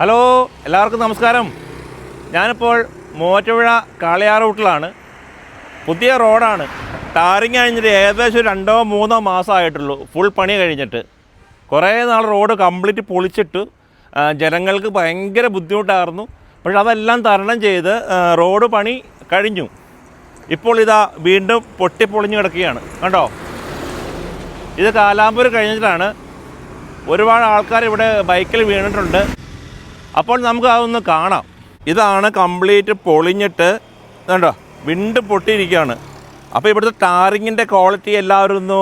Hello എല്ലാവർക്കും നമസ്കാരം. ഞാനിപ്പോൾ മൂവാറ്റുപുഴ കാളിയാർ റൂട്ടിലാണ്. പുതിയ റോഡാണ്. ടാറിങ് കഴിഞ്ഞിട്ട് ഏകദേശം രണ്ടോ മൂന്നോ മാസമായിട്ടുള്ളൂ. ഫുൾ പണി കഴിഞ്ഞിട്ട്. കുറേ നാൾ റോഡ് കംപ്ലീറ്റ് പൊളിച്ചിട്ട് ജനങ്ങൾക്ക് ഭയങ്കര ബുദ്ധിമുട്ടായിരുന്നു. പക്ഷെ അതെല്ലാം തരണം ചെയ്ത് റോഡ് പണി കഴിഞ്ഞു. ഇപ്പോൾ ഇതാ വീണ്ടും പൊട്ടിപ്പൊളിഞ്ഞ് കിടക്കുകയാണ്. കണ്ടോ? ഇത് കാലാമ്പൂർ കഴിഞ്ഞിട്ടാണ്. ഒരുപാട് ആൾക്കാർ ഇവിടെ ബൈക്കിൽ വീണിട്ടുണ്ട്. അപ്പോൾ നമുക്ക് അതൊന്ന് കാണാം. ഇതാണ് കംപ്ലീറ്റ് പൊളിഞ്ഞിട്ട് കണ്ടോ വിണ്ട് പൊട്ടിയിരിക്കുകയാണ്. അപ്പോൾ ഇവിടുത്തെ ടാറിങ്ങിന്റെ ക്വാളിറ്റി എല്ലാവരും ഒന്ന്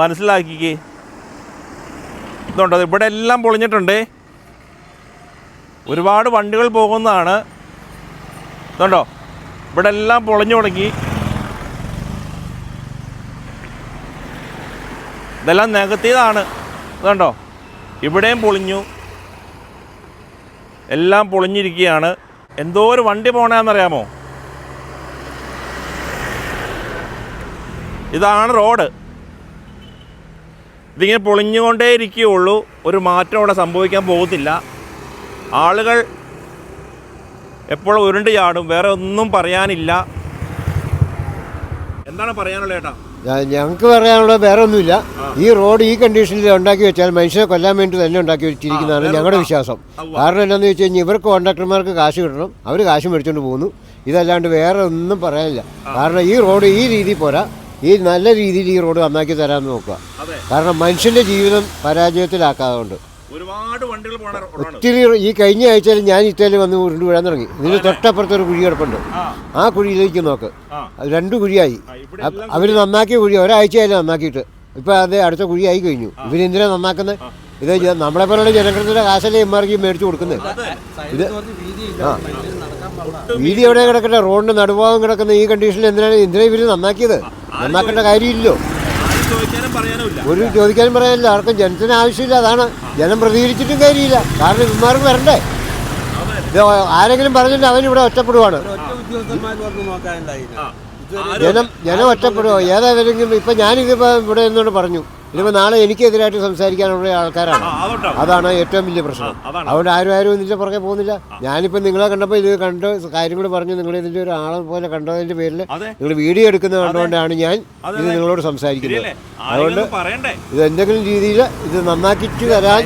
മനസ്സിലാക്കിക്കേ. ഇതുണ്ടോ ഇവിടെ എല്ലാം പൊളിഞ്ഞിട്ടുണ്ട്. ഒരുപാട് വണ്ടികൾ പോകുന്നതാണ്. ഇതുണ്ടോ ഇവിടെ എല്ലാം പൊളിഞ്ഞു തുടങ്ങി. ഇതെല്ലാം നികത്തിയതാണ്. ഇതുണ്ടോ ഇവിടെയും പൊളിഞ്ഞു. എല്ലാം പൊളിഞ്ഞിരിക്കുകയാണ്. എന്തോ ഒരു വണ്ടി പോണേന്നറിയാമോ? ഇതാണ് റോഡ്. ഇതിങ്ങനെ പൊളിഞ്ഞുകൊണ്ടേ ഇരിക്കുകയുള്ളൂ ഒരു മാറ്റം അവിടെ സംഭവിക്കാൻ പോകത്തില്ല ആളുകൾ എപ്പോഴും ഉരുണ്ട് ചാടും വേറെ ഒന്നും പറയാനില്ല. എന്താണ് പറയാനുള്ളത് ചേട്ടാ ഞങ്ങൾക്ക് പറയാനുള്ളത് വേറെ ഒന്നുമില്ല ഈ റോഡ് ഈ കണ്ടീഷനിൽ ഉണ്ടാക്കി വെച്ചാൽ മനുഷ്യരെ കൊല്ലാൻ വേണ്ടി തന്നെ ഉണ്ടാക്കി വെച്ചിരിക്കുന്നതാണ് ഞങ്ങളുടെ വിശ്വാസം. കാരണം എന്താണെന്ന് വെച്ച് കഴിഞ്ഞാൽ ഇവർക്ക് കോൺട്രാക്ടർമാർക്ക് കാശ് കിട്ടണം. അവർ കാശ് മേടിച്ചുകൊണ്ട് പോകുന്നു. ഇതല്ലാണ്ട് വേറെ ഒന്നും പറയാനില്ല. കാരണം ഈ റോഡ് ഈ രീതി പോരാ. ഈ നല്ല രീതിയിൽ ഈ റോഡ് നന്നാക്കി തരാമെന്ന് നോക്കുക. കാരണം മനുഷ്യന്റെ ജീവിതം പരാജയത്തിലാക്കാതെ കൊണ്ട് ഒരുപാട് വണ്ടികൾ പോണ ഒത്തിരി ഈ കഴിഞ്ഞ ആഴ്ചയിൽ ഞാൻ ഇറ്റലി വന്ന് ഉരുണ്ട് വീഴാൻ തുടങ്ങി. ഇതിന് തൊട്ടപ്പുറത്ത് ഒരു കുഴി കിടപ്പുണ്ട്. ആ. കുഴിയിലേക്ക് നോക്ക്. ആ. അത് രണ്ട് കുഴിയായി. അവർ നന്നാക്കിയ കുഴി ഒരാഴ്ചയായാലും നന്നാക്കിയിട്ട്. ഇപ്പൊ അത് അടുത്ത കുഴിയായി കഴിഞ്ഞു. ഇവരെന്തിനാ നന്നാക്കുന്നത് ഇത് നമ്മളെ പോലുള്ള ജനങ്ങളുടെ കാശല്ലേ ഇമാർക്ക് മേടിച്ചു കൊടുക്കുന്നത് ഇത് ആ. വീതി എവിടെ കിടക്കട്ടെ? റോഡിന്റെ നടുഭാഗം കിടക്കുന്ന ഈ കണ്ടീഷനിൽ എന്തിനാണ് എന്തിനാ ഇവർ നന്നാക്കിയത്? നന്നാക്കേണ്ട കാര്യമില്ലല്ലോ. ഒരു ചോദിക്കാനും പറയാനില്ല. ആർക്കും ജനത്തിന് ആവശ്യമില്ല. അതാണ് ജനം പ്രതികരിച്ചിട്ടും കാര്യമില്ല. കാരണം ഇവന്മാർക്ക് വരണ്ടേ? ഇത് ആരെങ്കിലും പറഞ്ഞിട്ട് അവൻ ഇവിടെ ഒറ്റപ്പെടുവാണ്. ജനം ജനം ഏതാ ഏതായാലും ഇപ്പൊ ഞാനിത് ഇവിടെ എന്നോട് പറഞ്ഞു. ഇതിപ്പോ നാളെ എനിക്കെതിരായിട്ട് സംസാരിക്കാനുള്ള ആൾക്കാരാണ്. അതാണ് ഏറ്റവും വലിയ പ്രശ്നം. അതുകൊണ്ട് ആരും ആരും ഇതിന്റെ പുറകെ പോകുന്നില്ല. ഞാനിപ്പോൾ നിങ്ങളെ കണ്ടപ്പോൾ ഇത് കണ്ട് കാര്യങ്ങൾ പറഞ്ഞ് നിങ്ങൾ ഇതിന്റെ ഒരു ആളെ പോലെ കണ്ടതിന്റെ പേരിൽ നിങ്ങൾ വീഡിയോ എടുക്കുന്നത് കണ്ടുകൊണ്ടാണ് ഞാൻ ഇത് നിങ്ങളോട് സംസാരിക്കുന്നത്. അതുകൊണ്ട് ഇത് എന്തെങ്കിലും രീതിയിൽ ഇത് നന്നാക്കിച്ച് തരാൻ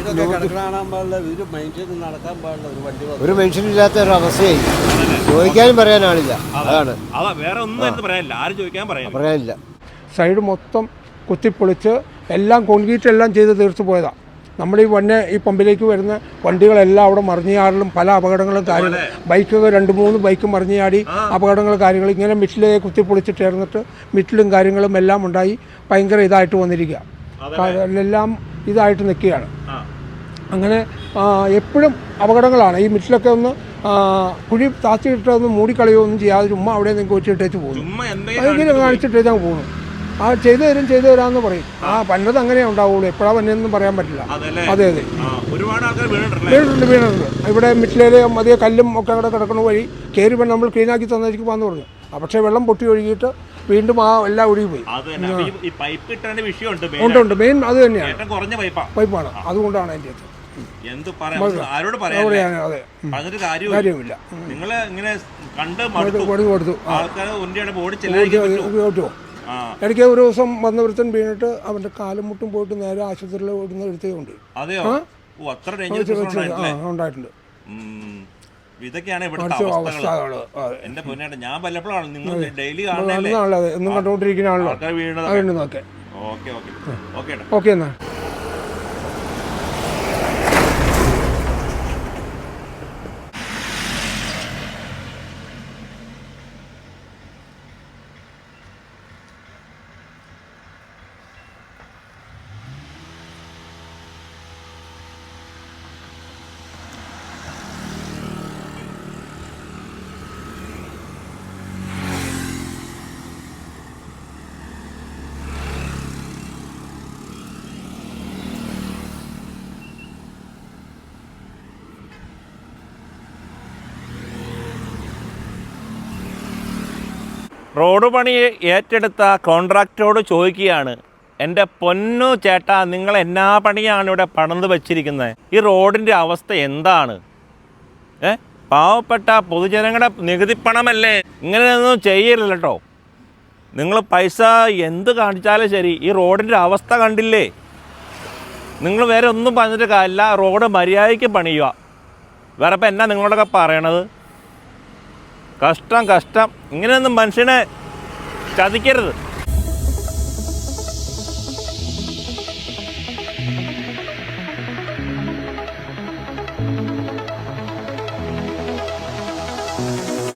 ഒരു മനുഷ്യനില്ലാത്ത ഒരു അവസ്ഥയായി. ചോദിക്കാനും പറയാനാണില്ല അതാണ്. പറയാനില്ല. സൈഡ് മൊത്തം കുത്തിപ്പൊളിച്ച് എല്ലാം കോൺക്രീറ്റ് എല്ലാം ചെയ്ത് തീർത്തു പോയതാണ് നമ്മൾ ഈ വന്നെ ഈ പമ്പിലേക്ക് വരുന്ന വണ്ടികളെല്ലാം അവിടെ മറിഞ്ഞാടലും പല അപകടങ്ങളും കാര്യങ്ങളും. ബൈക്കൊക്കെ രണ്ട് മൂന്ന് ബൈക്ക് മറിഞ്ഞാടി അപകടങ്ങൾ കാര്യങ്ങൾ. ഇങ്ങനെ മിറ്റിലെ കുത്തിപ്പൊളിച്ചിട്ട് ചേർന്നിട്ട് മിറ്റിലും കാര്യങ്ങളും എല്ലാം ഉണ്ടായി. ഭയങ്കര ഇതായിട്ട് വന്നിരിക്കുക എല്ലാം ഇതായിട്ട് നിൽക്കുകയാണ്. അങ്ങനെ എപ്പോഴും അപകടങ്ങളാണ്. ഈ മിറ്റിലൊക്കെ ഒന്ന് കുഴി താച്ചിട്ട് ഒന്ന് മൂടിക്കളയോ ഒന്നും ചെയ്യാതെ ചുമ്മാ അവിടെ നിങ്ങൾക്ക് വെച്ചിട്ടേച്ച് പോകുന്നു ചുമ്മാ എന്തെങ്കിലും അതിങ്ങനെ കാണിച്ചിട്ട് ഞാൻ പോകുന്നു ആ ചെയ്തു തരും ചെയ്തു തരാമെന്ന് പറയും. ആ പന്നത് അങ്ങനെ ഉണ്ടാവുള്ളൂ. എപ്പോഴാ വന്നതെന്നും പറയാൻ പറ്റില്ല. അതെ അതെ. വീണിട്ടുണ്ട് വീണിട്ടുണ്ട് ഇവിടെ മിറ്റിലേൽ മതിയെ കല്ലും ഒക്കെ അവിടെ കിടക്കുന്ന വഴി കയറി നമ്മൾ ക്ലീനാക്കി തന്നേക്ക് പോകാന്ന് പറഞ്ഞു. പക്ഷേ വെള്ളം പൊട്ടി ഒഴുകിയിട്ട് വീണ്ടും ആ എല്ലാം ഒഴുകി പോയി. ഉണ്ട് ഉണ്ട്. മെയിൻ അത് തന്നെയാണ്. കുറഞ്ഞ പൈപ്പാ പൈപ്പാണ് അതുകൊണ്ടാണ് അതിന്റെ അത് എന്ത് പറയാം? ആരോട് പറഞ്ഞിട്ട് കാര്യമില്ല. നിങ്ങൾ ഇങ്ങനെ കണ്ട് കൊടുത്തു ആൾക്കാർ പറ്റുമോ? ഇടയ്ക്ക് ഒരു ദിവസം വന്ന വന്നവരുത്തൻ വീണിട്ട് അവന്റെ കാലും മുട്ടും പോയിട്ട് നേരെ ആശുപത്രിയിൽ ഓടുന്ന എടുത്തുണ്ട് ഉണ്ടായിട്ടുണ്ട്. ഇതൊക്കെയാണ് ഇവിടുത്തെ അവസ്ഥകൾ എന്റെ പൊന്നേട്ട ഞാൻ നിങ്ങൾ ഡെയിലി എന്നും ആൾക്കാർ വീണത് ഓക്കെ ഓക്കെ. ഓക്കെ ഓക്കെ എന്നാ. റോഡ് പണി ഏറ്റെടുത്ത കോൺട്രാക്ടറോട് ചോദിക്കുകയാണ് എന്റെ പൊന്നു ചേട്ടാ നിങ്ങൾ എന്നാ പണിയാണ് ഇവിടെ പണന്ന് വെച്ചിരിക്കുന്നത് ഈ റോഡിന്റെ അവസ്ഥ എന്താണ്? ഏ? പാവപ്പെട്ട പൊതുജനങ്ങളുടെ നികുതി പണമല്ലേ? ഇങ്ങനെയൊന്നും ചെയ്യരുത് കേട്ടോ. നിങ്ങൾ പൈസ എന്ത് കാണിച്ചാലും ശരി ഈ റോഡിന്റെ അവസ്ഥ കണ്ടില്ലേ? നിങ്ങൾ വേറെ ഒന്നും പറഞ്ഞിട്ട് കാര്യമില്ല റോഡ് മര്യാദയ്ക്ക് പണിയുക. വേറെ ഇപ്പം എന്നാ നിങ്ങളോടൊക്കെ പറയണത്? കഷ്ടം കഷ്ടം. ഇങ്ങനെയൊന്നും മനുഷ്യനെ ചതിക്കരുത്.